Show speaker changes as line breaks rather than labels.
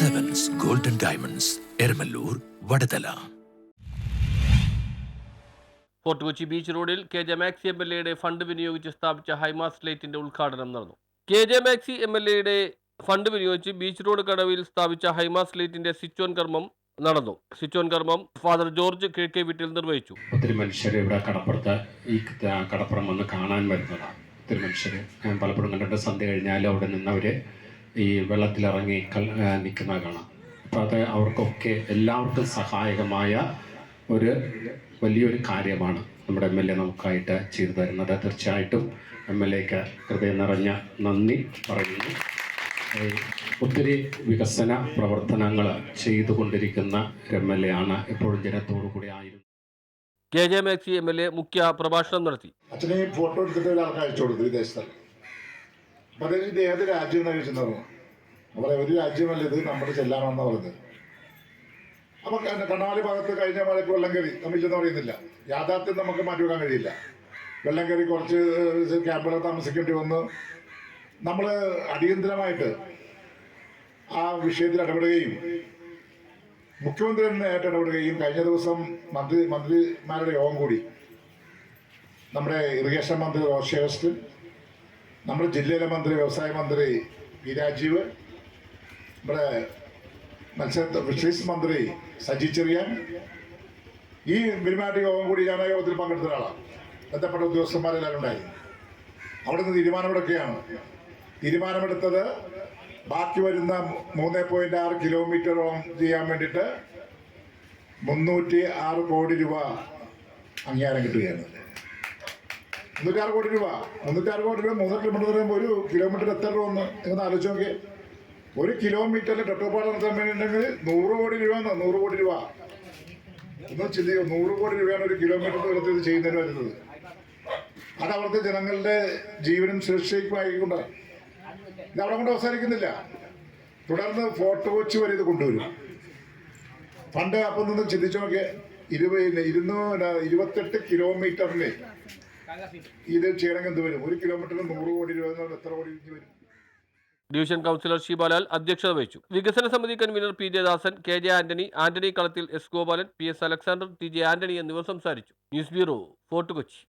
Diamonds Eramallur Vadathala
fort Kochi beach റോഡിൽ K J Maxi M L എയുടെ fund വിനിയോഗിച്ച് സ്ഥാപിച്ച ഹൈമാസ് ലൈറ്റിന്റെ ഉദ്ഘാടനം നടന്നു. K J Maxi M L എയുടെ ഫണ്ട് വിനിയോഗിച്ച് ബീച്ച് റോഡ് കടവിൽ സ്ഥാപിച്ച ഹൈമാസ് ലൈറ്റിന്റെ സ്വിച്ച് ഓൺ കർമ്മം നടന്നു. സ്വിച്ച് ഓൺ കർമ്മം ഫാദർ ജോർജ് കിഴക്കേ വീട്ടിൽ നിർവഹിച്ചു.
ഒത്തിരി മനുഷ്യർ ഇവിടെ കടപ്പുറത്ത് ഈ കടപ്പുറം വന്ന് കാണാൻ വരുന്നതാണ് ഒത്തിരി മനുഷ്യർ ഞാൻ പലപ്പോഴും കണ്ടിട്ട് സന്ധ്യ കഴിഞ്ഞാൽ അവിടെ നിന്നവർ ഈ വെള്ളത്തിലിറങ്ങി കൽ നിൽക്കുന്ന കാണാം. അപ്പോൾ അത് അവർക്കൊക്കെ എല്ലാവർക്കും സഹായകമായ ഒരു വലിയൊരു കാര്യമാണ് നമ്മുടെ എം എൽ എ നമുക്കായിട്ട് ചെയ്തു തരുന്നത്. തീർച്ചയായിട്ടും എം എൽ എക്ക് ഹൃദയം നിറഞ്ഞ നന്ദി പറയുന്നു. ഒത്തിരി വികസന പ്രവർത്തനങ്ങൾ ചെയ്തുകൊണ്ടിരിക്കുന്ന ഒരു എം എൽ എ ആണ് എപ്പോഴും ജനത്തോടു കൂടി ആയിരുന്നു.
K J Maxi M L A മുഖ്യ പ്രഭാഷണം നടത്തി.
അച്ഛനെ ഫോട്ടോ എടുത്തിട്ട് ഒരാൾക്ക് അയച്ചു കൊടുത്തു വിദേശത്ത്. അപ്പം അത് ഇത് ഏത് രാജ്യമാണ് ചോദിച്ചെന്ന് പറഞ്ഞു. ഒരു രാജ്യമല്ല ഇത് നമ്മുടെ ചെല്ലാമെന്നാണ് പറഞ്ഞത്. അപ്പൊ കണ്ണാടി ഭാഗത്ത് കഴിഞ്ഞ മഴയ്ക്ക് വെള്ളം കയറി. നമ്മില്ലെന്ന് പറയുന്നില്ല. യാഥാർത്ഥ്യം നമുക്ക് മാറ്റിവെക്കാൻ കഴിയില്ല. വെള്ളം കയറി കുറച്ച് ക്യാമ്പുകൾ താമസിക്കേണ്ടി വന്ന്. നമ്മൾ അടിയന്തരമായിട്ട് ആ വിഷയത്തിൽ ഇടപെടുകയും മുഖ്യമന്ത്രി തന്നെ ഇടപെടുകയും കഴിഞ്ഞ ദിവസം മന്ത്രി മന്ത്രിമാരുടെ യോഗം കൂടി. നമ്മുടെ ഇറിഗേഷൻ മന്ത്രി റോഷി നമ്മുടെ ജില്ലയിലെ മന്ത്രി വ്യവസായ മന്ത്രി പി രാജീവ് നമ്മുടെ മത്സ്യ ഫിഷറീസ് മന്ത്രി സജി ചെറിയാൻ. ഈ പെരുമാറ്റ യോഗം കൂടി ഞാൻ യോഗത്തിൽ പങ്കെടുത്ത ഒരാളാണ് ബന്ധപ്പെട്ട ഉദ്യോഗസ്ഥന്മാരെല്ലാവരും ഉണ്ടായി. അവിടെ നിന്ന് തീരുമാനമെടുക്കുകയാണ് തീരുമാനമെടുത്തത് ബാക്കി വരുന്ന മൂന്ന് പോയിന്റ് ആറ് കിലോമീറ്ററോളം ചെയ്യാൻ വേണ്ടിയിട്ട് മുന്നൂറ്റി ആറ് കോടി രൂപ അംഗീകാരം കിട്ടുകയാണ്. മുന്നൂറ്റി ആറ് കോടി രൂപ. മുന്നൂറ്റി ആറ് കോടി രൂപ മൂന്നര കിലോമീറ്റർ പറയുമ്പോൾ ഒരു കിലോമീറ്റർ എത്ര രൂപ ഒന്ന് നിങ്ങൾ ആലോചിച്ച് നോക്കിയേ. ഒരു കിലോമീറ്ററിൽ ടെട്ടോപ്പാട് നടത്താൻ വേണ്ടിയിട്ടുണ്ടെങ്കിൽ നൂറ് കോടി രൂപ എന്നോ നൂറ് കോടി രൂപ. ഒന്ന് ചിന്തിക്കുക നൂറ് കോടി രൂപയാണ് ഒരു കിലോമീറ്റർ ദൂരത്തിൽ ഇത് ചെയ്യുന്നതിന് വരുന്നത്. അത് അവിടുത്തെ ജനങ്ങളുടെ ജീവനും സുരക്ഷയ്ക്കുമായിക്കൊണ്ട് ഇത് അവിടെ കൊണ്ട് അവസാനിക്കുന്നില്ല. തുടർന്ന് ഫോട്ടോ കൊച്ചി വരെ ഇത് കൊണ്ടുവരും. പണ്ട് അപ്പം നിന്ന് ചിന്തിച്ചു നോക്കിയ ഇരുപത് ഇരുന്നൂറ് ഇരുപത്തെട്ട് കിലോമീറ്ററിന് ഇത് ചെയ്യണമെങ്കിൽ വരും? ഒരു കിലോമീറ്ററിന് നൂറ് കോടി രൂപ എത്ര കോടി വരും?
ഡിവിഷൻ കൗൺസിലർ ഷീബാലാൽ അധ്യക്ഷത വഹിച്ചു. വികസന സമിതി convener P J Dasan K J Antony Antony Kalathil S Gopalan P S Alexander T J Antony എന്നിവർ സംസാരിച്ചു. News bureau fort Kochi.